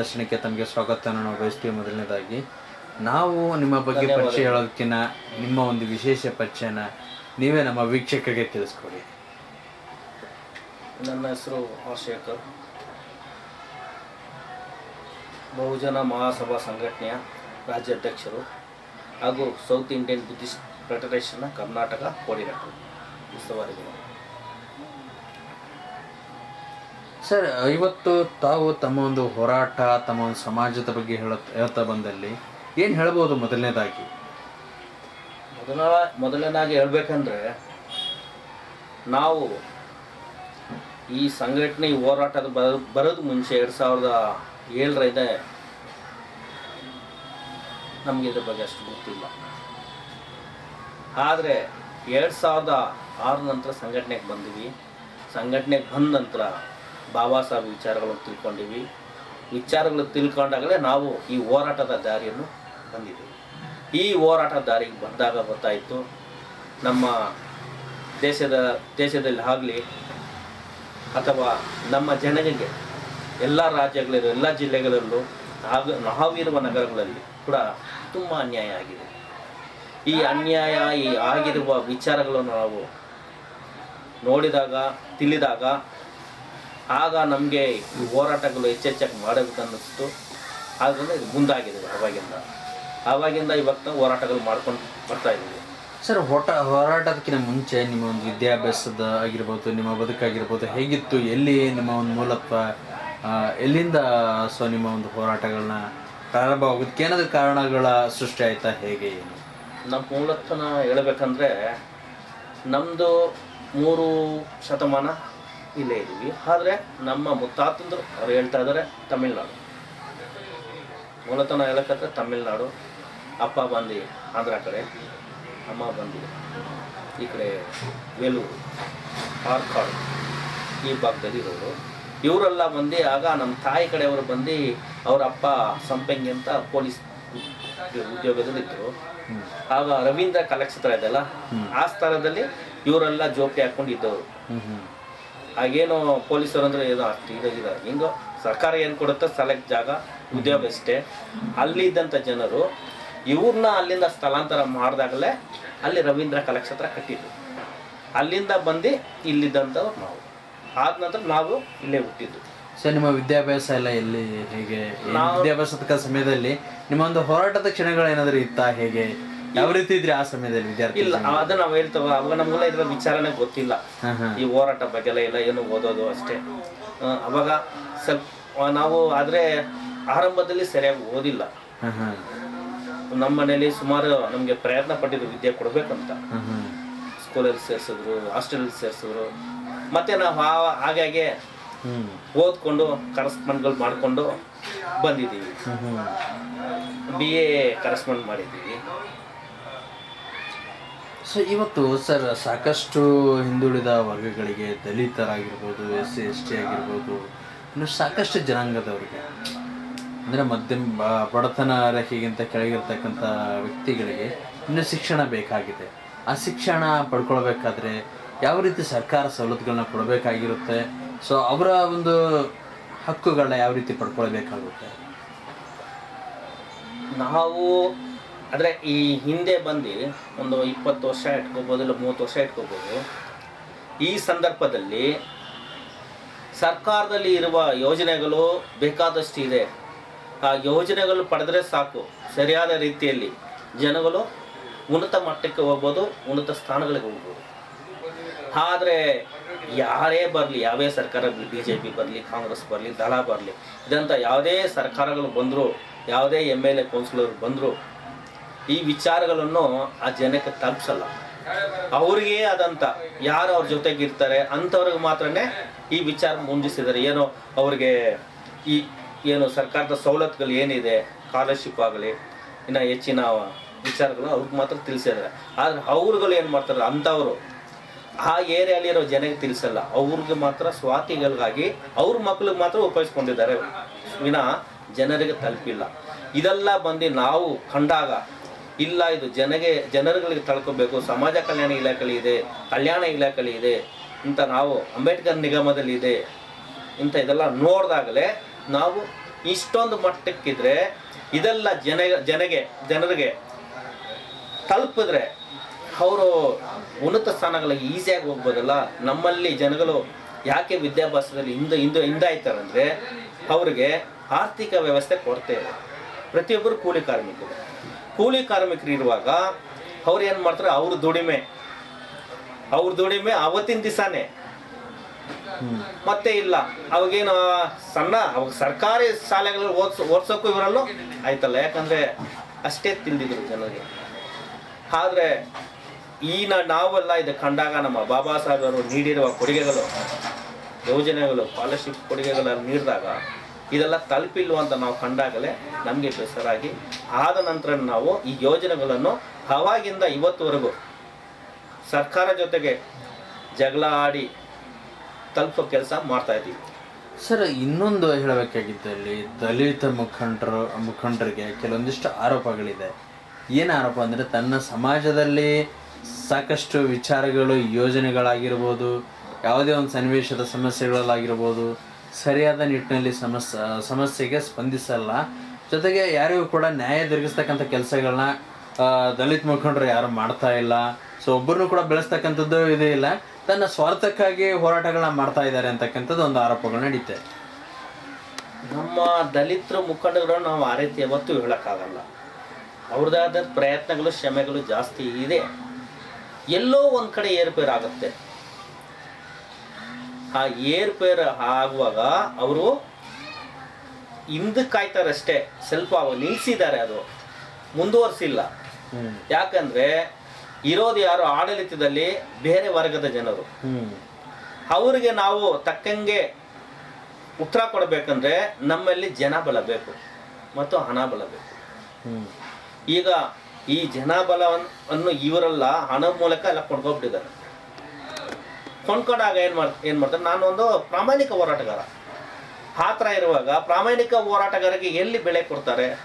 ಸಂದರ್ಶನಕ್ಕೆ ತಮಗೆ ಸ್ವಾಗತವನ್ನು ನಾವು ಬಯಸ್ತೀವಿ ಮೊದಲನೇದಾಗಿ. ನಾವು ನಿಮ್ಮ ಬಗ್ಗೆ ಪರಿಚಯ ಹೇಳೋದಕ್ಕಿಂತ ನಿಮ್ಮ ಒಂದು ವಿಶೇಷ ಪರಿಚಯನ ನೀವೇ ನಮ್ಮ ವೀಕ್ಷಕರಿಗೆ ತಿಳಿಸ್ಕೊಡಿ. ನನ್ನ ಹೆಸರು ಆಶೇಖರ್. ಶೇಖರ್ ಬಹುಜನ ಮಹಾಸಭಾ ಸಂಘಟನೆಯ ರಾಜ್ಯಾಧ್ಯಕ್ಷರು ಹಾಗೂ ಸೌತ್ ಇಂಡಿಯನ್ ಬುದ್ಧಿಸ್ಟ್ ಫೆಡರೇಷನ್ನ ಕರ್ನಾಟಕ ಕೋಆರ್ಡಿನೇಟರ್ ಉಸ್ತುವಾರಿಗಳು. ಸರ್ ಇವತ್ತು ತಾವು ತಮ್ಮ ಒಂದು ಹೋರಾಟ, ತಮ್ಮ ಒಂದು ಸಮಾಜದ ಬಗ್ಗೆ ಹೇಳುತ್ತಾ, ಹೇಳ್ತಾ ಬಂದಲ್ಲಿ ಏನು ಹೇಳ್ಬೋದು ಮೊದಲನೇದಾಗಿ? ಮೊದಲ, ಮೊದಲನೇದಾಗಿ ಹೇಳಬೇಕಂದ್ರೆ ನಾವು ಈ ಸಂಘಟನೆ ಹೋರಾಟದ ಬರ, ಬರೋದು ಮುಂಚೆ ಎರಡು ಸಾವಿರದ ಇದೆ. ನಮಗೆ ಇದ್ರ ಬಗ್ಗೆ ಅಷ್ಟು ಗೊತ್ತಿಲ್ಲ. ಆದರೆ ಎರಡು ಸಾವಿರದ ಆರು ನಂತರ ಸಂಘಟನೆಗೆ ಬಂದ್ವಿ. ಸಂಘಟನೆಗೆ ಬಂದ ನಂತರ ಬಾಬಾ ಸಾಹೇಬ್ ವಿಚಾರಗಳನ್ನು ತಿಳ್ಕೊಂಡಿವಿ. ವಿಚಾರಗಳು ತಿಳ್ಕೊಂಡಾಗಲೇ ನಾವು ಈ ಹೋರಾಟದ ದಾರಿಯನ್ನು ಬಂದಿದ್ದೀವಿ ಈ ಹೋರಾಟ ದಾರಿಗೆ ಬಂದಾಗ ಗೊತ್ತಾಯಿತು, ನಮ್ಮ ದೇಶದ, ದೇಶದಲ್ಲಿ ಆಗಲಿ ಅಥವಾ ನಮ್ಮ ಜನರಿಗೆ ಎಲ್ಲ ರಾಜ್ಯಗಳಲ್ಲೂ, ಎಲ್ಲ ಜಿಲ್ಲೆಗಳಲ್ಲೂ ಆಗ ನಾವಿರುವ ನಗರಗಳಲ್ಲಿ ಕೂಡ ತುಂಬ ಅನ್ಯಾಯ ಆಗಿದೆ. ಈ ಅನ್ಯಾಯ, ಈ ಆಗಿರುವ ವಿಚಾರಗಳನ್ನು ನಾವು ನೋಡಿದಾಗ, ತಿಳಿದಾಗ ಆಗ ನಮಗೆ ಈ ಹೋರಾಟಗಳು ಹೆಚ್ಚೆಚ್ಚಾಗಿ ಮಾಡಬೇಕನ್ನಿಸ್ತು ಆದ್ದರಿಂದ ಇದು ಮುಂದಾಗಿದೆ ಅವಾಗಿಂದ. ಆವಾಗಿಂದ ಇವತ್ತು ಹೋರಾಟಗಳು ಮಾಡ್ಕೊಂಡು ಬರ್ತಾ ಇದ್ದೀವಿ. ಸರ್ ಹೋಟ ಹೋರಾಟದಕ್ಕಿಂತ ಮುಂಚೆ ನಿಮ್ಮ ಒಂದು ವಿದ್ಯಾಭ್ಯಾಸದ ಆಗಿರ್ಬೋದು ನಿಮ್ಮ ಬದುಕಾಗಿರ್ಬೋದು ಹೇಗಿತ್ತು? ಎಲ್ಲಿ ನಿಮ್ಮ ಒಂದು ಮೂಲತ್ವ ಎಲ್ಲಿಂದ ಸೊ ನಿಮ್ಮ ಒಂದು ಹೋರಾಟಗಳನ್ನ ಪ್ರಾರಂಭವಾಗೋದಕ್ಕೆ ಏನಾದರೂ ಕಾರಣಗಳ ಸೃಷ್ಟಿ ಆಯ್ತಾ? ಹೇಗೆ ಏನು? ನಮ್ಮ ಮೂಲತ್ವನ ಹೇಳಬೇಕಂದ್ರೆ ನಮ್ಮದು ಮೂರು ಶತಮಾನ ಇಲ್ಲೇ ಇದ್ದೀವಿ. ಆದರೆ ನಮ್ಮ ಮುತ್ತಾತಂದ್ರು ಅವ್ರು ಹೇಳ್ತಾ ಇದ್ದಾರೆ ತಮಿಳ್ನಾಡು. ಮೂಲತನ ಹೇಳಕ್ಕೆ ತಮಿಳ್ನಾಡು, ಅಪ್ಪ ಬಂದು ಆಂಧ್ರ ಕಡೆ, ಅಮ್ಮ ಬಂದು ಈ ಕಡೆ ವೇಲೂರು ಆರ್ಕಾಡು ಈ ಭಾಗದಲ್ಲಿ ಇರೋರು. ಇವರೆಲ್ಲ ಬಂದು ಆಗ ನಮ್ಮ ತಾಯಿ ಕಡೆಯವರು ಬಂದು ಅವ್ರ ಅಪ್ಪ ಸಂಪಂಗಿ ಅಂತ ಪೊಲೀಸ್ ಉದ್ಯೋಗದಲ್ಲಿ ಇದ್ದರು ಆಗ ರವೀಂದ್ರ ಕಲೆಕ್ಷತ್ರ ಇದೆಯಲ್ಲ, ಆ ಸ್ಥಳದಲ್ಲಿ ಇವರೆಲ್ಲ ಜೋಪಿ ಹಾಕೊಂಡು ಇದ್ದವರು. ಹ್ಮ್ ಹ್ಮ್. ಆಗೇನು ಪೊಲೀಸರು ಅಂದರೆ ಇದು ಅಷ್ಟು ಇದಾಗಿದೆ. ಹಿಂಗೋ ಸರ್ಕಾರ ಏನು ಕೊಡುತ್ತೋ ಸೆಲೆಕ್ಟ್ ಜಾಗ ಉದ್ಯೋಗ ಅಲ್ಲಿ ಅಲ್ಲಿದ್ದಂಥ ಜನರು ಇವ್ರನ್ನ ಅಲ್ಲಿಂದ ಸ್ಥಳಾಂತರ ಮಾಡಿದಾಗಲೇ ಅಲ್ಲಿ ರವೀಂದ್ರ ಕಲಾಕ್ಷೇತ್ರ ಕಟ್ಟಿದ್ರು. ಅಲ್ಲಿಂದ ಬಂದು ಇಲ್ಲಿದ್ದಂಥವ್ರು ನಾವು. ಆದ ನಂತರ ನಾವು ಇಲ್ಲೇ ಹುಟ್ಟಿದ್ದು. ಸರ್ ನಿಮ್ಮ ವಿದ್ಯಾಭ್ಯಾಸ ಎಲ್ಲ ಎಲ್ಲಿ ಹೇಗೆ ವಿದ್ಯಾಭ್ಯಾಸದ ಸಮಯದಲ್ಲಿ ನಿಮ್ಮ ಒಂದು ಹೋರಾಟದ ಕ್ಷಣಗಳು ಏನಾದರೂ ಇತ್ತಾ ಹೇಗೆ? ಯಾವ ರೀತಿ ಇದ್ರಿ ಆ ಸಮಯದಲ್ಲಿ ವಿದ್ಯಾರ್ಥಿ ಇಲ್ಲ ಅದು ನಾವು ಹೇಳ್ತೇವೆ ಅವಾಗ ನಮ್ಗೆಲ್ಲ ಇದ್ರ ವಿಚಾರನೆ ಗೊತ್ತಿಲ್ಲ. ಈ ಹೋರಾಟ ಬಗ್ಗೆ ಎಲ್ಲ ಏನು ಓದೋದು ಅಷ್ಟೇ. ಅವಾಗ ಸ್ವಲ್ಪ ನಾವು ಆದ್ರೆ ಆರಂಭದಲ್ಲಿ ಸರಿಯಾಗಿ ಓದಿಲ್ಲ. ನಮ್ಮ ಮನೇಲಿ ಸುಮಾರು ನಮಗೆ ಪ್ರಯತ್ನ ಪಟ್ಟಿದ್ರು ವಿದ್ಯೆ ಕೊಡ್ಬೇಕಂತ. ಸ್ಕೂಲಲ್ಲಿ ಸೇರಿಸಿದ್ರು ಹಾಸ್ಟೆಲ್ ಸೇರಿಸಿದ್ರು. ಮತ್ತೆ ನಾವು ಹಾಗಾಗಿ ಓದ್ಕೊಂಡು ಕರೆಸ್ಪಾಂಡ್ಗಳು ಮಾಡಿಕೊಂಡು ಬಂದಿದ್ದೀವಿ. ಬಿ ಎ ಕರೆಸ್ಪಾಂಡ್ ಮಾಡಿದ್ದೀವಿ. ಸೊ ಇವತ್ತು ಸರ್, ಸಾಕಷ್ಟು ಹಿಂದುಳಿದ ವರ್ಗಗಳಿಗೆ ದಲಿತರಾಗಿರ್ಬೋದು, ಎಸ್ ಸಿ, ಎಸ್ ಟಿ ಆಗಿರ್ಬೋದು, ಇನ್ನು ಸಾಕಷ್ಟು ಜನಾಂಗದವರಿಗೆ, ಅಂದರೆ ಮಧ್ಯಮ ಬಡತನ ರೇಖೆಗಿಂತ ಕೆಳಗಿರ್ತಕ್ಕಂಥ ವ್ಯಕ್ತಿಗಳಿಗೆ ಇನ್ನು ಶಿಕ್ಷಣ ಬೇಕಾಗಿದೆ. ಆ ಶಿಕ್ಷಣ ಪಡ್ಕೊಳ್ಬೇಕಾದ್ರೆ ಯಾವ ರೀತಿ ಸರ್ಕಾರ ಸವಲತ್ತುಗಳನ್ನ ಕೊಡಬೇಕಾಗಿರುತ್ತೆ? ಸೊ ಅವರ ಒಂದು ಹಕ್ಕುಗಳನ್ನ ಯಾವ ರೀತಿ ಪಡ್ಕೊಳ್ಬೇಕಾಗುತ್ತೆ? ನಾವು ಅಂದರೆ ಈ ಹಿಂದೆ ಬಂದು ಒಂದು ಇಪ್ಪತ್ತು ವರ್ಷ ಇಟ್ಕೋಬೋದು, ಇಲ್ಲ ಮೂವತ್ತು ವರ್ಷ ಇಟ್ಕೋಬೋದು, ಈ ಸಂದರ್ಭದಲ್ಲಿ ಸರ್ಕಾರದಲ್ಲಿ ಇರುವ ಯೋಜನೆಗಳು ಬೇಕಾದಷ್ಟು ಇದೆ ಆ ಯೋಜನೆಗಳು ಪಡೆದರೆ ಸಾಕು. ಸರಿಯಾದ ರೀತಿಯಲ್ಲಿ ಜನಗಳು ಉನ್ನತ ಮಟ್ಟಕ್ಕೆ ಹೋಗ್ಬೋದು, ಉನ್ನತ ಸ್ಥಾನಗಳಿಗೆ ಹೋಗ್ಬೋದು. ಆದರೆ ಯಾರೇ ಬರಲಿ ಯಾವೇ ಸರ್ಕಾರ ಬಿ ಜೆ ಪಿ ಬರಲಿ, ಕಾಂಗ್ರೆಸ್ ಬರಲಿ, ದಳ ಬರಲಿ ಇದಂಥ ಯಾವುದೇ ಸರ್ಕಾರಗಳು ಬಂದರೂ, ಯಾವುದೇ ಎಂ ಎಲ್ ಎ, ಕೌನ್ಸಿಲರ್ ಬಂದರೂ ಈ ವಿಚಾರಗಳನ್ನು ಆ ಜನಕ್ಕೆ ತಲುಪಿಸಲ್ಲ. ಅವ್ರಿಗೆ ಆದಂಥ ಯಾರು ಅವ್ರ ಜೊತೆಗಿರ್ತಾರೆ ಅಂಥವ್ರಿಗೆ ಮಾತ್ರನೇ ಈ ವಿಚಾರ ಮುಂದಿಸಿದ್ದಾರೆ ಏನೋ ಅವ್ರಿಗೆ ಈ ಏನು ಸರ್ಕಾರದ ಸವಲತ್ತುಗಳು ಏನಿದೆ ಸ್ಕಾಲರ್ಶಿಪ್ ಆಗಲಿ, ಇನ್ನು ಹೆಚ್ಚಿನ ವಿಚಾರಗಳು ಅವ್ರಿಗೆ ಮಾತ್ರ ತಿಳಿಸಿದ್ದಾರೆ ಆದರೆ ಅವ್ರುಗಳು ಏನು ಮಾಡ್ತಾರೆ, ಅಂಥವರು ಆ ಏರಿಯಾಲಿರೋ ಜನಕ್ಕೆ ತಿಳಿಸಲ್ಲ. ಅವ್ರಿಗೆ ಮಾತ್ರ ಸ್ವಾತಿಗಳಿಗಾಗಿ ಅವ್ರ ಮಕ್ಳಿಗೆ ಮಾತ್ರ ಉಪಯೋಗಿಸ್ಕೊಂಡಿದ್ದಾರೆ ವಿನಃ ಜನರಿಗೆ ತಲುಪಿಲ್ಲ. ಇದೆಲ್ಲ ಬಂದು ನಾವು ಕಂಡಾಗ ಇಲ್ಲ, ಇದು ಜನಗೆ, ಜನರುಗಳಿಗೆ ತಳ್ಕೋಬೇಕು. ಸಮಾಜ ಕಲ್ಯಾಣ ಇಲಾಖೆಲಿ ಇದೆ, ಕಲ್ಯಾಣ ಇಲಾಖೆಲಿ ಇದೆ ಇಂಥ ನಾವು ಅಂಬೇಡ್ಕರ್ ನಿಗಮದಲ್ಲಿ ಇದೆ ಇಂಥ ಇದೆಲ್ಲ ನೋಡಿದಾಗಲೇ ನಾವು ಇಷ್ಟೊಂದು ಮಟ್ಟಕ್ಕಿದ್ರೆ ಇದೆಲ್ಲ ಜನ, ಜನಗೆ, ಜನರಿಗೆ ತಲುಪಿದ್ರೆ ಅವರು ಉನ್ನತ ಸ್ಥಾನಗಳಿಗೆ ಈಸಿಯಾಗಿ ಹೋಗ್ಬೋದಲ್ಲ? ನಮ್ಮಲ್ಲಿ ಜನಗಳು ಯಾಕೆ ವಿದ್ಯಾಭ್ಯಾಸದಲ್ಲಿ ಹಿಂದೆ ಹಿಂದೆ, ಹಿಂದಾಯ್ತಾರಂದರೆ ಅವ್ರಿಗೆ ಆರ್ಥಿಕ ವ್ಯವಸ್ಥೆ ಕೊಡ್ತೇವೆ ಪ್ರತಿಯೊಬ್ಬರು ಕೂಲಿ ಕಾರ್ಮಿಕರು. ಕೂಲಿ ಕಾರ್ಮಿಕರು ಇರುವಾಗ ಅವ್ರು ಏನು ಮಾಡ್ತಾರೆ? ಅವ್ರ ದುಡಿಮೆ. ಅವ್ರ ದುಡಿಮೆ ಅವತ್ತಿನ ದಿವಸನೇ ಮತ್ತೆ ಇಲ್ಲ. ಅವಾಗೇನು ಸಣ್ಣ, ಅವಾಗ ಸರ್ಕಾರಿ ಶಾಲೆಗಳಲ್ಲಿ ಓದ್ಸ ಓದ್ಸೋಕ್ಕೂ ಇವರಲ್ಲೂ ಆಯ್ತಲ್ಲ. ಯಾಕಂದ್ರೆ ಅಷ್ಟೇ ತಿಂದಿದ್ರು ಜನರಿಗೆ ಆದರೆ ಈ ನಾವೆಲ್ಲ ಇದು ಕಂಡಾಗ ನಮ್ಮ ಬಾಬಾ ಸಾಹೇಬ್ ಅವರು ನೀಡಿರುವ ಕೊಡುಗೆಗಳು, ಯೋಜನೆಗಳು ಸ್ಕಾಲರ್ಶಿಪ್ ಕೊಡುಗೆಗಳನ್ನು ನೀಡಿದಾಗ ಇದೆಲ್ಲ ತಲುಪಿಲ್ವ ಅಂತ ನಾವು ಕಂಡಾಗಲೇ ನಮಗೆ ಬೇಸರಾಗಿ ಆದ ನಂತರ ನಾವು ಈ ಯೋಜನೆಗಳನ್ನು ಅವಾಗಿಂದ ಇವತ್ತುವರೆಗೂ ಸರ್ಕಾರ ಜೊತೆಗೆ ಜಗಳ ಆಡಿ ತಲುಪೋ ಕೆಲಸ ಮಾಡ್ತಾ ಇದ್ದೀವಿ. ಸರ್, ಇನ್ನೊಂದು ಹೇಳಬೇಕಾಗಿದ್ದಲ್ಲಿ ದಲಿತ ಮುಖಂಡರು, ಮುಖಂಡರಿಗೆ ಕೆಲವೊಂದಿಷ್ಟು ಆರೋಪಗಳಿದೆ. ಏನು ಆರೋಪ ಅಂದರೆ ತನ್ನ ಸಮಾಜದಲ್ಲಿ ಸಾಕಷ್ಟು ವಿಚಾರಗಳು, ಯೋಜನೆಗಳಾಗಿರ್ಬೋದು, ಯಾವುದೇ ಒಂದು ಸನ್ನಿವೇಶದ ಸಮಸ್ಯೆಗಳಲ್ಲಾಗಿರ್ಬೋದು ಸರಿಯಾದ ನಿಟ್ಟಿನಲ್ಲಿ ಸಮಸ್ಯೆ ಸಮಸ್ಯೆಗೆ ಸ್ಪಂದಿಸಲ್ಲ. ಜೊತೆಗೆ ಯಾರಿಗೂ ಕೂಡ ನ್ಯಾಯ ದೊರಕಿಸ್ತಕ್ಕಂಥ ಕೆಲಸಗಳನ್ನ ದಲಿತ ಮುಖಂಡರು ಯಾರು ಮಾಡ್ತಾ ಇಲ್ಲ. ಸೊ ಒಬ್ಬರನ್ನು ಕೂಡ ಬೆಳೆಸ್ತಕ್ಕಂಥದ್ದು ಇದೇ ಇಲ್ಲ. ತನ್ನ ಸ್ವಾರ್ಥಕ್ಕಾಗಿ ಹೋರಾಟಗಳನ್ನ ಮಾಡ್ತಾ ಇದ್ದಾರೆ ಅಂತಕ್ಕಂಥದ್ದು ಒಂದು ಆರೋಪಗಳು ನಡೀತೆ. ನಮ್ಮ ದಲಿತರ ಮುಖಂಡಗಳನ್ನು ನಾವು ಆ ರೀತಿ ಯಾವತ್ತೂ ಹೇಳೋಕ್ಕಾಗಲ್ಲ. ಅವ್ರದ್ದಾದ ಪ್ರಯತ್ನಗಳು ಶ್ರಮೆಗಳು ಜಾಸ್ತಿ ಇದೆ. ಎಲ್ಲೋ ಒಂದು ಕಡೆ ಏರುಪೇರು ಆಗುತ್ತೆ ಆ ಏರುಪೇರು ಆಗುವಾಗ ಅವರು ಹಿಂದಕ್ಕೆ ಕಾಯ್ತಾರಷ್ಟೇ. ಸ್ವಲ್ಪ ಅವರು ನಿಲ್ಲಿಸಿದ್ದಾರೆ ಅದು. ಮುಂದುವರಿಸಿಲ್ಲ. ಯಾಕಂದ್ರೆ ಇರೋದು ಯಾರು ಆಡಳಿತದಲ್ಲಿ ಬೇರೆ ವರ್ಗದ ಜನರು. ಅವರಿಗೆ ನಾವು ತಕ್ಕಂಗೆ ಉತ್ತರ ಕೊಡಬೇಕಂದ್ರೆ ನಮ್ಮಲ್ಲಿ ಜನ ಬಲ ಬೇಕು ಮತ್ತು ಹಣ ಬಲ ಬೇಕು ಈಗ ಈ ಜನ ಬಲವನ್ನು ಇವರೆಲ್ಲ ಹಣ ಮೂಲಕ ಎಲ್ಲ ಕೊಂಡ್ಕೊಬಿಟ್ಟಿದ್ದಾರೆ. ಕೊಂಡ್ಕೊಂಡಾಗ ಏನು ಮಾಡ್, ಏನು ಮಾಡ್ತಾರೆ? ನಾನು ಒಂದು ಪ್ರಾಮಾಣಿಕ ಹೋರಾಟಗಾರ. ಆ ಇರುವಾಗ ಪ್ರಾಮಾಣಿಕ ಹೋರಾಟಗಾರರಿಗೆ ಎಲ್ಲಿ ಬೆಲೆ ಕೊಡ್ತಾರೆ?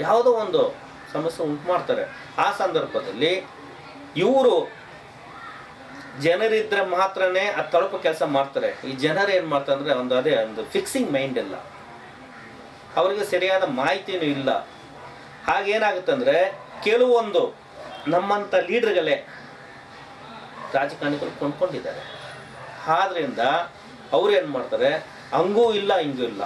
ಯಾವುದೋ ಒಂದು ಸಮಸ್ಯೆ ಉಂಟು ಮಾಡ್ತಾರೆ. ಆ ಸಂದರ್ಭದಲ್ಲಿ ಇವರು ಜನರಿದ್ರೆ ಮಾತ್ರನೇ ಅದು ತಳಪ ಕೆಲಸ ಮಾಡ್ತಾರೆ. ಈ ಜನರು ಏನು ಮಾಡ್ತಾರೆ ಅಂದರೆ ಒಂದು ಅದೇ, ಒಂದು ಫಿಕ್ಸಿಂಗ್ ಮೈಂಡ್ ಇಲ್ಲ ಅವರಿಗೆ ಸರಿಯಾದ ಮಾಹಿತಿನೂ ಇಲ್ಲ. ಹಾಗೇನಾಗುತ್ತಂದ್ರೆ, ಕೆಲವೊಂದು ನಮ್ಮಂಥ ಲೀಡರ್ಗಳೇ ರಾಜಕಾರಣಿಗಳು ಕೊಂಡ್ಕೊಂಡಿದ್ದಾರೆ. ಆದ್ರಿಂದ ಅವ್ರು ಏನು ಮಾಡ್ತಾರೆ? ಹಂಗೂ ಇಲ್ಲ, ಹಿಂಗೂ ಇಲ್ಲ.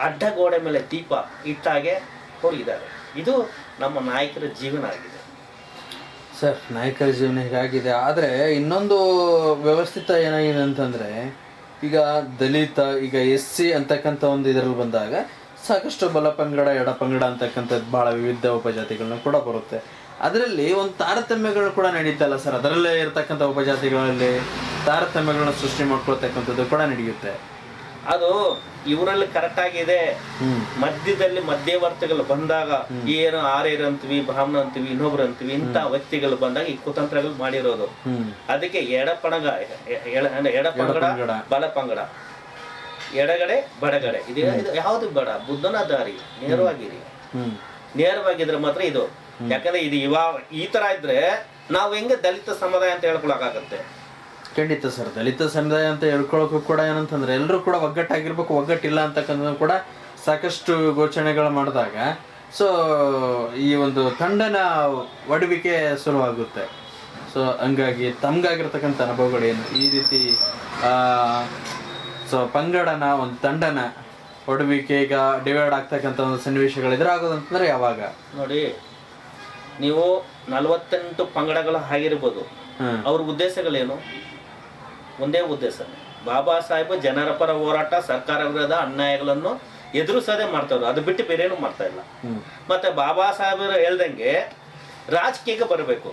ಅಡ್ಡ ಗೋಡೆ ಮೇಲೆ ದೀಪ ಇಟ್ಟಾಗೆ ಹೋಗಿದ್ದಾರೆ ಇದು ನಮ್ಮ ನಾಯಕರ ಜೀವನ ಆಗಿದೆ. ಸರ್, ನಾಯಕರ ಜೀವನ ಹೀಗಾಗಿದೆ. ಆದರೆ ಇನ್ನೊಂದು ವ್ಯವಸ್ಥಿತ ಏನಾಗಿದೆ ಅಂತಂದರೆ, ಈಗ ದಲಿತ, ಈಗ ಎಸ್ ಸಿ ಅಂತಕ್ಕಂಥ ಒಂದು ಇದರಲ್ಲಿ ಬಂದಾಗ ಸಾಕಷ್ಟು ಬಲ ಪಂಗಡ, ಎಡ ಪಂಗಡ ಅಂತಕ್ಕಂಥದ್ದು ಭಾಳ ವಿವಿಧ ಉಪಜಾತಿಗಳನ್ನ ಕೂಡ ಬರುತ್ತೆ. ಅದರಲ್ಲಿ ಒಂದು ತಾರತಮ್ಯಗಳು ಕೂಡ ನಡೀತಲ್ಲ ಸರ್. ಅದರಲ್ಲೇ ಇರತಕ್ಕಂಥ ಉಪಜಾತಿಗಳಲ್ಲಿ ತಾರತಮ್ಯಗಳನ್ನ ಸೃಷ್ಟಿ ಮಾಡ್ಕೊಳ್ತಕ್ಕಂಥದ್ದು ಕೂಡ ನಡೆಯುತ್ತೆ. ಅದು ಇವರಲ್ಲಿ ಕರೆಕ್ಟ್ ಆಗಿದೆ ಮಧ್ಯದಲ್ಲಿ ಮಧ್ಯವರ್ತಿಗಳು ಬಂದಾಗ ಏನು ಆರ್ಯರು ಅಂತೀವಿ ಬ್ರಾಹ್ಮಣ ಅಂತೀವಿ ಇನ್ನೊಬ್ರು ಅಂತೀವಿ ಇಂಥ ವ್ಯಕ್ತಿಗಳು ಬಂದಾಗ ಈ ಕುತಂತ್ರಗಳು ಮಾಡಿರೋದು. ಅದಕ್ಕೆ ಎಡಪಣಗ ಎಡಪಂಗಡ. ಬಲಪಂಗಡ ಎಡಗಡೆ ಬಡಗಡೆ. ಇದು ಯಾವುದು ಬೇಡ. ಬುದ್ಧನ ದಾರಿ. ನೇರವಾಗಿರಿ. ನೇರವಾಗಿದ್ರೆ ಮಾತ್ರ ಇದು ಯಾಕಂದ್ರೆ ಇದು ಇವಾಗ ಈ ತರ ಇದ್ರೆ ನಾವು ಹೆಂಗೆ ದಲಿತ ಸಮುದಾಯ ಅಂತ ಹೇಳ್ಕೊಳಕಾಗತ್ತೆ ಖಂಡಿತ ಸರ್ ದಲಿತ ಸಮುದಾಯ ಅಂತ ಹೇಳ್ಕೊಳಕ್ಕೂ ಕೂಡ ಏನಂತಂದ್ರೆ ಎಲ್ಲರೂ ಕೂಡ ಒಗ್ಗಟ್ಟಾಗಿರ್ಬೇಕು ಒಗ್ಗಟ್ಟಿಲ್ಲ ಅಂತಕ್ಕಂಥದ್ದು ಕೂಡ ಸಾಕಷ್ಟು ಘೋಷಣೆಗಳು ಮಾಡಿದಾಗ. ಸೊ ಈ ಒಂದು ತಂಡನ ಒಡವಿಕೆ ಶುರುವಾಗುತ್ತೆ. ಸೊ ಹಂಗಾಗಿ ತಮ್ಗಾಗಿರ್ತಕ್ಕಂಥ ಅನುಭವಗಳೇನು ಈ ರೀತಿ ಸೊ ಪಂಗಡನ ಒಂದು ತಂಡನ ಒಡವಿಕೆ ಈಗ ಡಿವೈಡ್ ಆಗ್ತಕ್ಕಂಥ ಒಂದು ಸನ್ನಿವೇಶಗಳು ಎದುರಾಗೋದು ಅಂತಂದ್ರೆ ಯಾವಾಗ? ನೋಡಿ ನೀವು ನಲವತ್ತೆಂಟು ಪಂಗಡಗಳು ಆಗಿರ್ಬೋದು. ಅವ್ರ ಉದ್ದೇಶಗಳೇನು? ಒಂದೇ ಉದ್ದೇಶ. ಬಾಬಾ ಸಾಹೇಬ್ ಜನರ ಪರ ಹೋರಾಟ ಸರ್ಕಾರ ವಿರೋಧ ಅನ್ಯಾಯಗಳನ್ನು ಎದುರಿಸೋದೇ ಮಾಡ್ತಾರೆ ಅದು ಬಿಟ್ಟು ಬೇರೇನು ಮಾಡ್ತಾ ಇಲ್ಲ. ಮತ್ತೆ ಬಾಬಾ ಸಾಹೇಬರು ಹೇಳ್ದಂಗೆ ರಾಜಕೀಯಕ್ಕೆ ಬರಬೇಕು.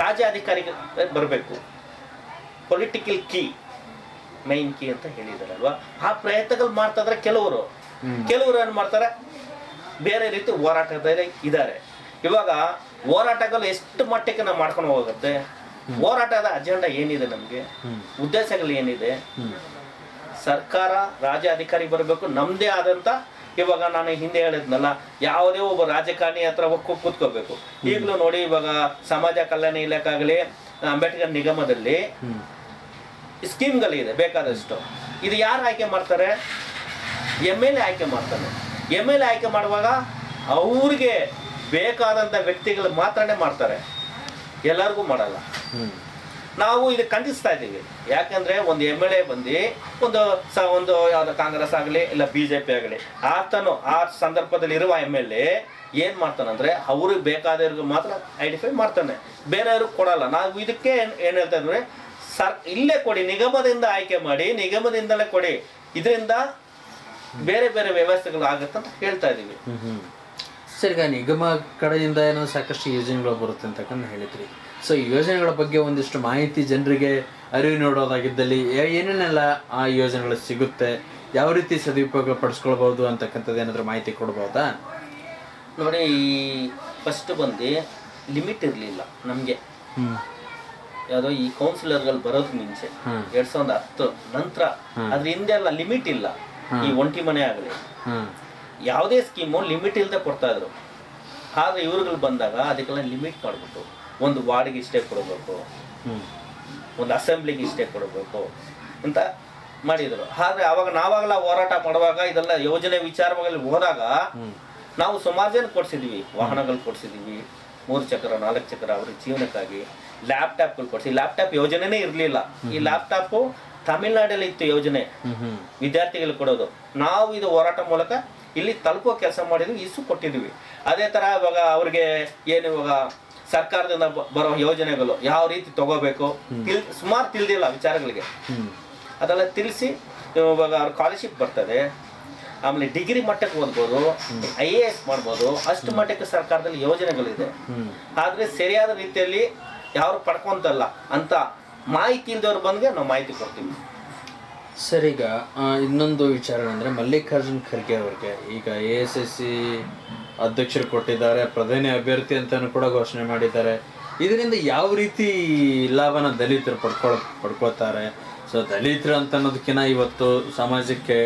ರಾಜ್ಯಾಧಿಕಾರಿಗೆ ಬರಬೇಕು. ಪೊಲಿಟಿಕಲ್ ಕೀ ಮೈನ್ ಕೀ ಅಂತ ಹೇಳಿದಾರಲ್ವಾ? ಆ ಪ್ರಯತ್ನಗಳು ಮಾಡ್ತಾ ಇದ್ರೆ ಕೆಲವರು. ಕೆಲವರು ಏನ್ ಮಾಡ್ತಾರೆ? ಬೇರೆ ರೀತಿ ಹೋರಾಟದಲ್ಲಿ ಇದ್ದಾರೆ. ಇವಾಗ ಹೋರಾಟಗಳು ಎಷ್ಟು ಮಟ್ಟಕ್ಕೆ ನಾವು ಮಾಡ್ಕೊಂಡು ಹೋಗುತ್ತೆ? ಹೋರಾಟದ ಅಜೆಂಡಾ ಏನಿದೆ ನಮಗೆ? ಉದ್ದೇಶಗಳು ಏನಿದೆ? ಸರ್ಕಾರ ರಾಜ್ಯ ಅಧಿಕಾರಿ ಬರಬೇಕು ನಮ್ಮದೇ ಆದಂಥ ಇವಾಗ ನಾನು ಹಿಂದೆ ಹೇಳಿದ್ನಲ್ಲ ಯಾವುದೇ ಒಬ್ಬ ರಾಜಕಾರಣಿ ಹತ್ರ ಹೋಗಿ ಕೂತ್ಕೋಬೇಕು. ಈಗಲೂ ನೋಡಿ ಇವಾಗ ಸಮಾಜ ಕಲ್ಯಾಣ ಇಲಾಖೆ ಆಗಲಿ ಅಂಬೇಡ್ಕರ್ ನಿಗಮದಲ್ಲಿ ಸ್ಕೀಮ್ಗಳಿದೆ ಬೇಕಾದಷ್ಟು. ಇದು ಯಾರು ಆಯ್ಕೆ ಮಾಡ್ತಾರೆ? ಎಂ ಎಲ್ ಎ ಆಯ್ಕೆ ಮಾಡ್ತಾನೆ ಎಂ ಎಲ್ ಎ ಆಯ್ಕೆ ಮಾಡುವಾಗ ಅವ್ರಿಗೆ ಬೇಕಾದಂಥ ವ್ಯಕ್ತಿಗಳು ಮಾತ್ರನೇ ಮಾಡ್ತಾರೆ. ಎಲ್ಲರಿಗೂ ಮಾಡಲ್ಲ. ನಾವು ಇದು ಖಂಡಿಸ್ತಾ ಇದ್ದೀವಿ. ಯಾಕಂದ್ರೆ ಒಂದು ಎಂ ಎಲ್ ಎ ಬಂದು ಒಂದು ಸ ಒಂದು ಯಾವ್ದು ಕಾಂಗ್ರೆಸ್ ಆಗಲಿ ಇಲ್ಲ ಬಿ ಜೆ ಪಿ ಆಗಲಿ ಆತನು ಆ ಸಂದರ್ಭದಲ್ಲಿ ಇರುವ ಎಂ ಎಲ್ ಎ ಏನು ಮಾಡ್ತಾನಂದ್ರೆ ಅವ್ರಿಗೆ ಬೇಕಾದವ್ರಿಗೆ ಮಾತ್ರ ಐಡೆಂಟಿಫೈ ಮಾಡ್ತಾನೆ. ಬೇರೆಯವ್ರಿಗೆ ಕೊಡಲ್ಲ. ನಾವು ಇದಕ್ಕೆ ಏನು ಏನು ಹೇಳ್ತಾ ಇದ್ರೆ ಸರ್ ಇಲ್ಲೇ ಕೊಡಿ ನಿಗಮದಿಂದ ಆಯ್ಕೆ ಮಾಡಿ ನಿಗಮದಿಂದಲೇ ಕೊಡಿ. ಇದರಿಂದ ಬೇರೆ ಬೇರೆ ವ್ಯವಸ್ಥೆಗಳು ಆಗುತ್ತೆ ಅಂತ ಹೇಳ್ತಾ ಇದ್ದೀವಿ. ಸರ್ ನಿಗಮ ಕಡೆಯಿಂದ ಏನೋ ಸಾಕಷ್ಟು ಯೋಜನೆಗಳು ಬರುತ್ತೆ ಅಂತಕ್ಕಂತ ಹೇಳಿದ್ರಿ. ಸೊ ಈ ಯೋಜನೆಗಳ ಬಗ್ಗೆ ಒಂದಿಷ್ಟು ಮಾಹಿತಿ ಜನರಿಗೆ ಅರಿವು ನೋಡೋದಾಗಿದ್ದಲ್ಲಿ ಏನೇನೆಲ್ಲ ಆ ಯೋಜನೆಗಳು ಸಿಗುತ್ತೆ ಯಾವ ರೀತಿ ಸದುಪಯೋಗ ಪಡಿಸ್ಕೊಳ್ಬಹುದು ಅಂತಕ್ಕಂಥದ್ದು ಏನಾದರೂ ಮಾಹಿತಿ ಕೊಡ್ಬೋದಾ? ನೋಡಿ ಈ ಫಸ್ಟ್ ಬಂದು ಲಿಮಿಟ್ ಇರಲಿಲ್ಲ ನಮಗೆ. ಯಾವುದೋ ಈ ಕೌನ್ಸಿಲರ್ಗಳು ಬರೋದು ಮುಂಚೆ ಎರಡು ಎರಡ್ ಸಾವಿರದ ಹತ್ತು ನಂತರ ಅದ್ರ ಹಿಂದೆ ಎಲ್ಲ ಲಿಮಿಟ್ ಇಲ್ಲ. ಈ ಒಂಟಿ ಮನೆ ಆಗಲಿ. ಯಾವುದೇ ಸ್ಕೀಮು ಲಿಮಿಟ್ ಇಲ್ಲದೆ ಕೊಡ್ತಾ ಇದ್ರು. ಆದ್ರೆ ಇವ್ರುಗಳು ಬಂದಾಗ ಅದಕ್ಕೆಲ್ಲ ಲಿಮಿಟ್ ಮಾಡಿಬಿಟ್ಟು ಒಂದು ವಾರ್ಡ್ಗೆ ಇಷ್ಟೇ ಕೊಡಬೇಕು. ಒಂದು ಅಸೆಂಬ್ಲಿಗೆ ಇಷ್ಟೇ ಕೊಡಬೇಕು ಅಂತ ಮಾಡಿದರು. ಆದ್ರೆ ಅವಾಗ ನಾವಾಗಲ ಹೋರಾಟ ಮಾಡುವಾಗ ಇದೆಲ್ಲ ಯೋಜನೆ ವಿಚಾರವಾಗಿ ಹೋದಾಗ ನಾವು ಸುಮಾರು ಜನ ಕೊಡ್ಸಿದ್ವಿ. ವಾಹನಗಳು ಕೊಡ್ಸಿದೀವಿ. ಮೂರು ಚಕ್ರ ನಾಲ್ಕು ಚಕ್ರ ಅವ್ರ ಜೀವನಕ್ಕಾಗಿ ಲ್ಯಾಪ್ಟಾಪ್ಗಳು ಕೊಡಿಸಿ ಲ್ಯಾಪ್ಟಾಪ್ ಯೋಜನೆನೇ ಇರಲಿಲ್ಲ. ಈ ಲ್ಯಾಪ್ಟಾಪು ತಮಿಳ್ನಾಡಲ್ಲಿ ಇತ್ತು ಯೋಜನೆ. ವಿದ್ಯಾರ್ಥಿಗಳಿಗೆ ವಿದ್ಯಾರ್ಥಿಗಳು ಕೊಡೋದು. ನಾವು ಇದು ಹೋರಾಟ ಮೂಲಕ ಇಲ್ಲಿ ತಲುಪೋ ಕೆಲಸ ಮಾಡಿದ್ವಿ ಇಸು ಕೊಟ್ಟಿದ್ವಿ. ಅದೇ ಥರ ಇವಾಗ ಅವ್ರಿಗೆ ಏನು ಇವಾಗ ಸರ್ಕಾರದಿಂದ ಬರೋ ಯೋಜನೆಗಳು ಯಾವ ರೀತಿ ತಗೋಬೇಕು? ತಿಳ್ ಸುಮಾರು ತಿಳಿದಿಲ್ಲ ವಿಚಾರಗಳಿಗೆ. ಅದೆಲ್ಲ ತಿಳಿಸಿ ಇವಾಗ ಅವ್ರ ಸ್ಕಾಲರ್ಶಿಪ್ ಬರ್ತದೆ. ಆಮೇಲೆ ಡಿಗ್ರಿ ಮಟ್ಟಕ್ಕೆ ಓದ್ಬೋದು ಐ ಎ ಎಸ್ ಮಾಡ್ಬೋದು ಅಷ್ಟು ಮಟ್ಟಕ್ಕೆ ಸರ್ಕಾರದಲ್ಲಿ ಯೋಜನೆಗಳಿದೆ. ಆದರೆ ಸರಿಯಾದ ರೀತಿಯಲ್ಲಿ ಯಾರು ಪಡ್ಕೊಂತಲ್ಲ ಅಂತ ಮಾಹಿತಿ ಇಲ್ದವ್ರು ಬಂದ್ಗೆ ನಾವು ಮಾಹಿತಿ ಕೊಡ್ತೀವಿ. ಸರ್ ಈಗ ಇನ್ನೊಂದು ವಿಚಾರ ಅಂದರೆ ಮಲ್ಲಿಕಾರ್ಜುನ್ ಖರ್ಗೆ ಅವ್ರಿಗೆ. ಈಗ ಎ ಎಸ್ ಎಸ್ ಸಿ ಅಧ್ಯಕ್ಷರು ಕೊಟ್ಟಿದ್ದಾರೆ ಪ್ರಧಾನಿ ಅಭ್ಯರ್ಥಿ ಅಂತಲೂ ಕೂಡ ಘೋಷಣೆ ಮಾಡಿದ್ದಾರೆ. ಇದರಿಂದ ಯಾವ ರೀತಿ ಲಾಭನ ದಲಿತರು ಪಡ್ಕೊಳ್ ಪಡ್ಕೋತಾರೆ ಸೊ ದಲಿತರು ಅಂತ ಅನ್ನೋದಕ್ಕಿಂತ ಇವತ್ತು ಸಮಾಜಕ್ಕೆ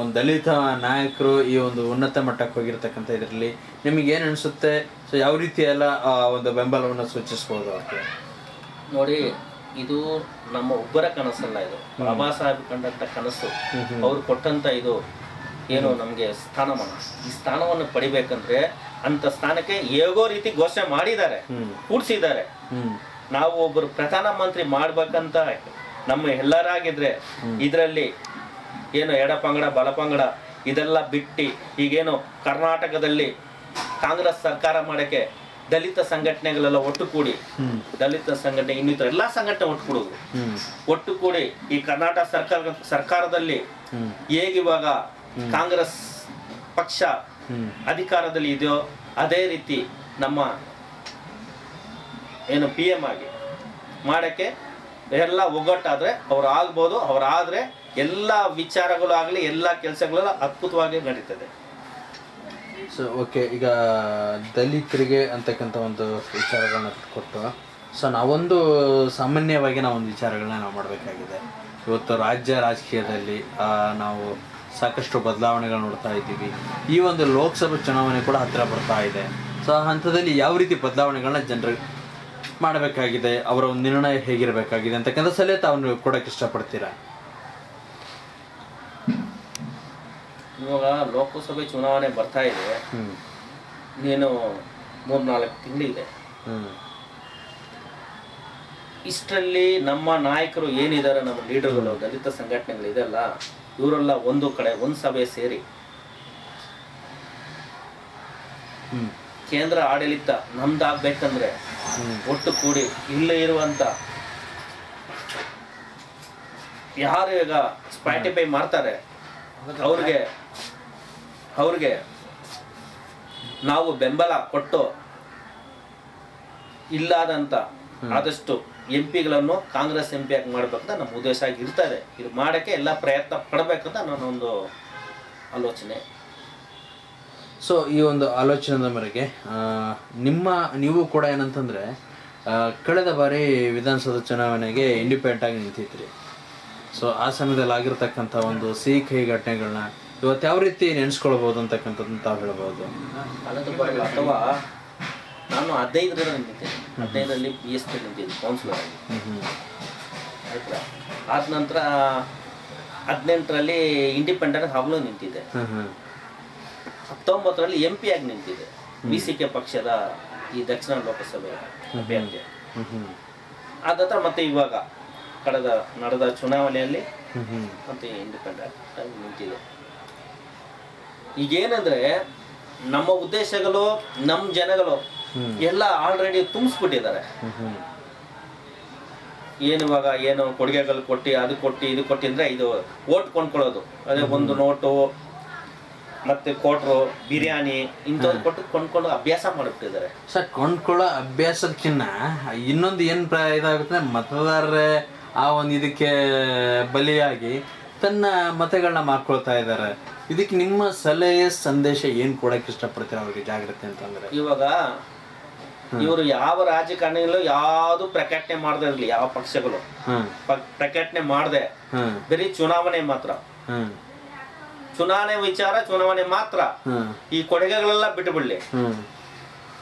ಒಂದು ದಲಿತ ನಾಯಕರು ಈ ಒಂದು ಉನ್ನತ ಮಟ್ಟಕ್ಕೆ ಹೋಗಿರ್ತಕ್ಕಂಥ ಇದರಲ್ಲಿ ನಿಮಗೆ ಏನು ಅನಿಸುತ್ತೆ? ಸೊ ಯಾವ ರೀತಿ ಎಲ್ಲ ಆ ಒಂದು ಬೆಂಬಲವನ್ನು ಸೂಚಿಸ್ಬೋದು ಅವ್ರಿಗೆ? ನೋಡಿ ಇದು ನಮ್ಮ ಒಬ್ಬರ ಕನಸಲ್ಲ ಇದು. ಬಾಬಾ ಸಾಹೇಬ್ ಕಂಡಂತ ಕನಸು. ಅವ್ರು ಕೊಟ್ಟಂತ ಇದು ಏನು ನಮಗೆ ಸ್ಥಾನಮಾನ. ಈ ಸ್ಥಾನವನ್ನು ಪಡಿಬೇಕಂದ್ರೆ ಅಂತ ಸ್ಥಾನಕ್ಕೆ ಹೇಗೋ ರೀತಿ ಘೋಷಣೆ ಮಾಡಿದ್ದಾರೆ. ಕೂಡಿಸಿದ್ದಾರೆ ನಾವು ಒಬ್ಬರು ಪ್ರಧಾನ ಮಂತ್ರಿ ಮಾಡ್ಬೇಕಂತ ನಮ್ಮ ಎಲ್ಲರಾಗಿದ್ರೆ ಇದರಲ್ಲಿ ಏನು ಎಡ ಪಂಗಡ ಬಲ ಪಂಗಡ ಇದೆಲ್ಲ ಬಿಟ್ಟು ಈಗೇನು ಕರ್ನಾಟಕದಲ್ಲಿ ಕಾಂಗ್ರೆಸ್ ಸರ್ಕಾರ ಮಾಡಕ್ಕೆ ದಲಿತ ಸಂಘಟನೆಗಳೆಲ್ಲ ಒಟ್ಟು ಕೂಡಿ ದಲಿತ ಸಂಘಟನೆ ಇನ್ನಿತರ ಎಲ್ಲಾ ಸಂಘಟನೆ ಒಟ್ಟು ಕೊಡುವುದು ಒಟ್ಟು ಕೂಡಿ ಈ ಕರ್ನಾಟಕ ಸರ್ಕಾರ ಸರ್ಕಾರದಲ್ಲಿ ಹೇಗಿವಾಗ ಕಾಂಗ್ರೆಸ್ ಪಕ್ಷ ಅಧಿಕಾರದಲ್ಲಿ ಇದೆಯೋ ಅದೇ ರೀತಿ ನಮ್ಮ ಏನು ಪಿ ಎಂ ಆಗಿ ಮಾಡೋಕ್ಕೆ ಎಲ್ಲ ಒಗ್ಗಟ್ಟಾದರೆ ಅವ್ರು ಆಗ್ಬೋದು ಅವ್ರು ಆದರೆ ಎಲ್ಲ ವಿಚಾರಗಳು ಆಗಲಿ ಎಲ್ಲ ಕೆಲಸಗಳೆಲ್ಲ ಅದ್ಭುತವಾಗಿ ನಡೀತದೆ. ಸೊ ಓಕೆ ಈಗ ದಲಿತರಿಗೆ ಅಂತಕ್ಕಂಥ ಒಂದು ವಿಚಾರಗಳನ್ನ ಕೊಟ್ಟು ಸೊ ನಾವೊಂದು ಸಾಮಾನ್ಯವಾಗಿ ನಾವೊಂದು ವಿಚಾರಗಳನ್ನ ನಾವು ಮಾಡಬೇಕಾಗಿದೆ. ಇವತ್ತು ರಾಜ್ಯ ರಾಜಕೀಯದಲ್ಲಿ ನಾವು ಸಾಕಷ್ಟು ಬದಲಾವಣೆಗಳು ನೋಡ್ತಾ ಇದ್ದೀವಿ. ಈ ಒಂದು ಲೋಕಸಭೆ ಚುನಾವಣೆ ಕೂಡ ಹತ್ತಿರ ಬರ್ತಾ ಇದೆ. ಸೊ ಆ ಹಂತದಲ್ಲಿ ಯಾವ ರೀತಿ ಬದಲಾವಣೆಗಳನ್ನ ಜನರು ಮಾಡಬೇಕಾಗಿದೆ, ಅವರ ಒಂದು ನಿರ್ಣಯ ಹೇಗಿರಬೇಕಾಗಿದೆ ಅಂತಕ್ಕಂಥ ಸಲಹೆ ತಾವು ಕೊಡೋಕ್ಕೆ ಕೊಡೋಕೆ ಇಷ್ಟಪಡ್ತೀರಾ? ಇವಾಗ ಲೋಕಸಭೆ ಚುನಾವಣೆ ಬರ್ತಾ ಇದೆ. ನೀನು ಮೂರ್ನಾಲ್ಕು ತಿಂಗಳಿದೆ. ಇಷ್ಟರಲ್ಲಿ ನಮ್ಮ ನಾಯಕರು ಏನಿದ್ದಾರೆ ನಮ್ಮ ಲೀಡರ್ಗಳು ದಲಿತ ಸಂಘಟನೆಗಳು ಇದೆಲ್ಲ ಇವರೆಲ್ಲ ಒಂದು ಕಡೆ ಒಂದು ಸಭೆ ಸೇರಿ. ಕೇಂದ್ರ ಆಡಳಿತ ನಮ್ದಾಗ್ಬೇಕಂದ್ರೆ ಒಟ್ಟು ಕೂಡಿ ಇಲ್ಲೇ ಇರುವಂತ ಯಾರು ಈಗ ಸ್ಪಾಟಿಫೈ ಮಾಡ್ತಾರೆ ಅವ್ರಿಗೆ ಅವ್ರಿಗೆ ನಾವು ಬೆಂಬಲ ಕೊಟ್ಟು ಇಲ್ಲಾದಂಥ ಆದಷ್ಟು ಎಂ ಪಿಗಳನ್ನು ಕಾಂಗ್ರೆಸ್ ಎಂ ಪಿ ಆಗಿ ಮಾಡಬೇಕಂತ ನಮ್ಮ ಉದ್ದೇಶ ಆಗಿ ಇರ್ತದೆ ಇದು ಮಾಡೋಕ್ಕೆ ಎಲ್ಲ ಪ್ರಯತ್ನ ಪಡಬೇಕಂತ ನನ್ನೊಂದು ಆಲೋಚನೆ. ಸೊ ಈ ಒಂದು ಆಲೋಚನೆದ ಮೇರೆಗೆ ನಿಮ್ಮ ನೀವು ಕೂಡ ಏನಂತಂದರೆ ಕಳೆದ ಬಾರಿ ವಿಧಾನಸೌಧ ಚುನಾವಣೆಗೆ ಇಂಡಿಪೆಂಡೆಂಟ್ ಆಗಿ ನಿಂತಿದ್ರಿ. ಸೊ ಆ ಸಮಯದಲ್ಲಿ ಆಗಿರ್ತಕ್ಕಂಥ ಒಂದು ಸಿಹಿ ಕಹಿ ಘಟನೆಗಳನ್ನ ಇವತ್ತು ಯಾವ ರೀತಿ ನೆನೆಸ್ಕೊಳ್ಬೋದು ಅಂತಕ್ಕಂಥದ್ದು ತಾವು ಹೇಳ್ಬೋದು? ಅಥವಾ ನಾನು ಹದಿನೈದರಲ್ಲಿ ನಿಂತಿದ್ದೆ. ಹದಿನೈದರಲ್ಲಿ ಬಿ ಎಸ್ ಪಿ ನಿಂತಿದ್ದೆ ಕೌನ್ಸಿಲರ್ ಆಗಿ. ಆಯ್ತಾ? ಆದ ನಂತರ ಹದಿನೆಂಟರಲ್ಲಿ ಇಂಡಿಪೆಂಡೆಂಟ್ ಆಗ್ಲೂ ನಿಂತಿದೆ ಹ್ಮ್ ಹ್ಮ್. ಹತ್ತೊಂಬತ್ತರಲ್ಲಿ ಎಂ ಪಿ ಆಗಿ ನಿಂತಿದೆ ಬಿ ಸಿ ಕೆ ಪಕ್ಷದ ಈ ದಕ್ಷಿಣ ಲೋಕಸಭೆ ಅಭ್ಯರ್ಥಿ. ಹ್ಮ್ ಅದ ಮತ್ತೆ ಇವಾಗ ಕಳೆದ ನಡೆದ ಚುನಾವಣೆಯಲ್ಲಿ ಮತ್ತೆ ಇಂಡಿಪೆಂಡೆಂಟ್ ಆಗಿ ನಿಂತಿದೆ ಈಗೇನಂದ್ರೆ ನಮ್ಮ ಉದ್ದೇಶಗಳು ನಮ್ಮ ಜನಗಳು ಎಲ್ಲ ಆಲ್ರೆಡಿ ತುಂಬಿಸ್ಬಿಟ್ಟಿದ್ದಾರೆ. ಏನು ಇವಾಗ ಏನು ಕೊಡುಗೆಗಳು ಕೊಟ್ಟು ಅದು ಕೊಟ್ಟು ಇದು ಕೊಟ್ಟು ಅಂದ್ರೆ ಇದು ಓಟ್ ಕೊಂಡ್ಕೊಳ್ಳೋದು. ಅದೇ ಒಂದು ನೋಟು ಮತ್ತೆ ಕೋಟ್ರು ಬಿರಿಯಾನಿ ಇಂಥದ್ದು ಕೊಟ್ಟು ಕೊಂಡ್ಕೊಂಡು ಅಭ್ಯಾಸ ಮಾಡಿಬಿಟ್ಟಿದ್ದಾರೆ. ಸರ್ ಕೊಂಡ್ಕೊಳ್ಳೋ ಅಭ್ಯಾಸಕ್ಕಿನ್ನ ಇನ್ನೊಂದು ಏನು ಪ್ರ ಇದಾಗುತ್ತೆ? ಮತದಾರರೇ ಆ ಒಂದು ಇದಕ್ಕೆ ಬಲಿಯಾಗಿ ತನ್ನ ಮತಗಳನ್ನ ಮಾಡ್ಕೊಳ್ತಾ ಇದ್ದಾರೆ. ಇದಕ್ಕೆ ನಿಮ್ಮ ಸಲಹೆ ಸಂದೇಶ ಏನು ಕೊಡಕ್ಕೆ ಇಷ್ಟಪಡ್ತೀರಾ ಅವ್ರಿಗೆ ಜಾಗ್ರತೆ ಅಂತಂದ್ರೆ ಇವಾಗ ಇವರು ಯಾವ ರಾಜಕಾರಣಿಗಳು ಯಾವುದು ಪ್ರಕಟಣೆ ಮಾಡದೆ ಇರಲಿ ಯಾವ ಪಕ್ಷಗಳು. ಪ್ರಕಟಣೆ ಮಾಡದೆ. ಬರೀ ಚುನಾವಣೆ ಮಾತ್ರ. ಚುನಾವಣೆ ವಿಚಾರ ಚುನಾವಣೆ ಮಾತ್ರ. ಈ ಕೊಡುಗೆಗಳೆಲ್ಲ ಬಿಟ್ಟುಬಿಡ್ಲಿ ಹ್ಮ್.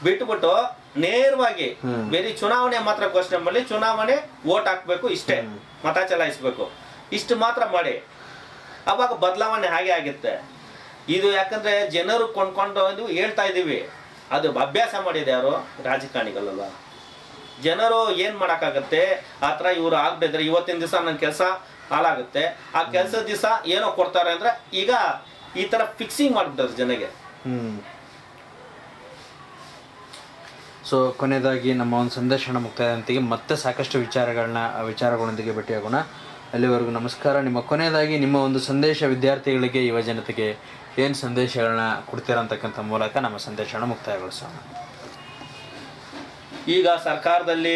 ಬಿಟ್ಬಿಟ್ಟು ನೇರವಾಗಿ ಬೆರಿ ಬೇರೆ ಚುನಾವಣೆ ಮಾತ್ರ ಘೋಷಣೆ ಮಾಡಲಿ ಚುನಾವಣೆ ಓಟ್ ಹಾಕ್ಬೇಕು ಇಷ್ಟೇ ಮತ ಚಲಾಯಿಸ್ಬೇಕು. ಇಷ್ಟು ಮಾತ್ರ ಮಾಡಿ. ಅವಾಗ ಬದಲಾವಣೆ ಹಾಗೆ ಆಗುತ್ತೆ ಇದು ಯಾಕಂದ್ರೆ ಜನರು ಕೊಂಡ್ಕೊಂಡು ಒಂದು ಹೇಳ್ತಾ ಇದೀವಿ ಅದು ಅಭ್ಯಾಸ ಮಾಡಿದೆ ಯಾರು? ರಾಜಕಾರಣಿಗಳಲ್ಲ. ಜನರು ಏನು ಮಾಡೋಕ್ಕಾಗತ್ತೆ? ಆ ಥರ ಇವರು ಆಗ್ಬಿಟ್ಟಿದ್ರೆ ಇವತ್ತಿನ ದಿವಸ ನನ್ನ ಕೆಲಸ ಹಾಳಾಗುತ್ತೆ. ಆ ಕೆಲಸದ ದಿವಸ ಏನೋ ಕೊಡ್ತಾರೆ ಅಂದ್ರೆ ಈಗ ಈ ತರ ಫಿಕ್ಸಿಂಗ್ ಮಾಡ್ಬಿಟ್ಟಾರೆ ಜನಗೆ. ಸೊ ಕೊನೆಯದಾಗಿ ನಮ್ಮ ಒಂದು ಸಂದರ್ಶನ ಮುಕ್ತಾಯದಂತೆ ಮತ್ತೆ ಸಾಕಷ್ಟು ವಿಚಾರಗಳನ್ನ, ವಿಚಾರಗಳೊಂದಿಗೆ ಭೇಟಿಯಾಗೋಣ. ಅಲ್ಲಿವರೆಗೂ ನಮಸ್ಕಾರ. ನಿಮ್ಮ ಕೊನೆಯದಾಗಿ ನಿಮ್ಮ ಒಂದು ಸಂದೇಶ ವಿದ್ಯಾರ್ಥಿಗಳಿಗೆ ಯುವ ಜನತೆಗೆ ಏನು ಸಂದೇಶಗಳನ್ನ ಕೊಡ್ತೀರಂತಕ್ಕಂಥ ಮೂಲಕ ನಮ್ಮ ಸಂದೇಶನ ಮುಕ್ತಾಯಗೊಳಿಸೋಣ. ಈಗ ಸರ್ಕಾರದಲ್ಲಿ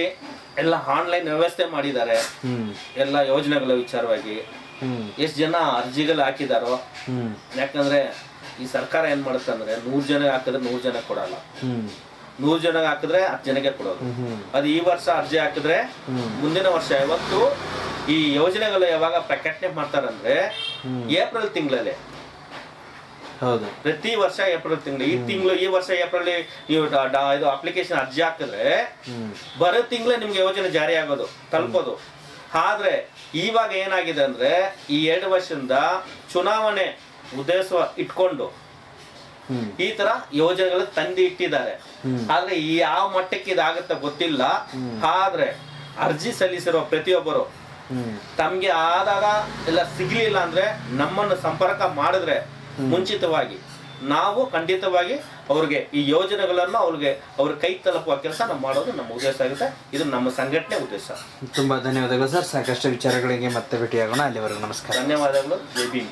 ಎಲ್ಲ ಆನ್ಲೈನ್ ವ್ಯವಸ್ಥೆ ಮಾಡಿದ್ದಾರೆ. ಎಲ್ಲ ಯೋಜನೆಗಳ ವಿಚಾರವಾಗಿ. ಎಷ್ಟು ಜನ ಅರ್ಜಿಗಳು ಹಾಕಿದಾರೋ ಯಾಕಂದ್ರೆ ಈ ಸರ್ಕಾರ ಏನ್ ಮಾಡುತ್ತೆ ಅಂದ್ರೆ ನೂರ್ ಜನ ಹಾಕಿದ್ರೆ ನೂರ್ ಜನ ಕೊಡಲ್ಲ. ನೂರ್ ಜನ ಹಾಕಿದ್ರೆ ಹತ್ತು ಜನಕ್ಕೆ ಕೊಡೋದು. ಅದು ಈ ವರ್ಷ ಅರ್ಜಿ ಹಾಕಿದ್ರೆ ಮುಂದಿನ ವರ್ಷ ಯಾವತ್ತು ಈ ಯೋಜನೆಗಳು ಯಾವಾಗ ಪ್ರಕಟಣೆ ಮಾಡ್ತಾರಂದ್ರೆ. ಏಪ್ರಿಲ್ ತಿಂಗಳಲ್ಲಿ. ಹೌದು. ಪ್ರತಿ ವರ್ಷ ಏಪ್ರಿಲ್ ತಿಂಗಳು. ಈ ತಿಂಗಳು ಈ ವರ್ಷ ಏಪ್ರಿಲ್ ನೀವು ಇದು ಅಪ್ಲಿಕೇಶನ್ ಅರ್ಜಿ ಹಾಕಿದ್ರೆ ಬರೋ ತಿಂಗಳೇ ನಿಮ್ಗೆ ಯೋಜನೆ ಜಾರಿ ಆಗೋದು ತಲುಪೋದು. ಆದ್ರೆ ಇವಾಗ ಏನಾಗಿದೆ ಅಂದ್ರೆ ಈ ಎರಡು ವರ್ಷದಿಂದ ಚುನಾವಣೆ ಉದ್ದೇಶ ಇಟ್ಕೊಂಡು ಈ ತರ ಯೋಜನೆಗಳು ತಂದಿ ಇಟ್ಟಿದ್ದಾರೆ. ಆದ್ರೆ ಈ ಯಾವ ಮಟ್ಟಕ್ಕೆ ಇದಾಗುತ್ತೆ ಗೊತ್ತಿಲ್ಲ. ಆದ್ರೆ ಅರ್ಜಿ ಸಲ್ಲಿಸಿರುವ ಪ್ರತಿಯೊಬ್ಬರು ತಮ್ಗೆ ಆದಾಗ ಎಲ್ಲ ಸಿಗ್ಲಿಲ್ಲ ಅಂದ್ರೆ ನಮ್ಮನ್ನು ಸಂಪರ್ಕ ಮಾಡಿದ್ರೆ ಮುಂಚಿತವಾಗಿ. ನಾವು ಖಂಡಿತವಾಗಿ ಅವ್ರಿಗೆ ಈ ಯೋಜನೆಗಳನ್ನು ಅವ್ರಿಗೆ ಅವ್ರ ಕೈ ತಲುಪುವ ಕೆಲಸ ನಾವು ಮಾಡೋದು ನಮ್ಮ ಉದ್ದೇಶ ಆಗುತ್ತೆ. ಇದು ನಮ್ಮ ಸಂಘಟನೆ ಉದ್ದೇಶ. ತುಂಬಾ ಧನ್ಯವಾದಗಳು ಸರ್. ಸಾಕಷ್ಟು ವಿಚಾರಗಳಿಗೆ ಮತ್ತೆ ಭೇಟಿಯಾಗೋಣ. ಅಲ್ಲಿವರೆಗೂ ನಮಸ್ಕಾರ. ಧನ್ಯವಾದಗಳು. ಜೈ ಭೀಮ್.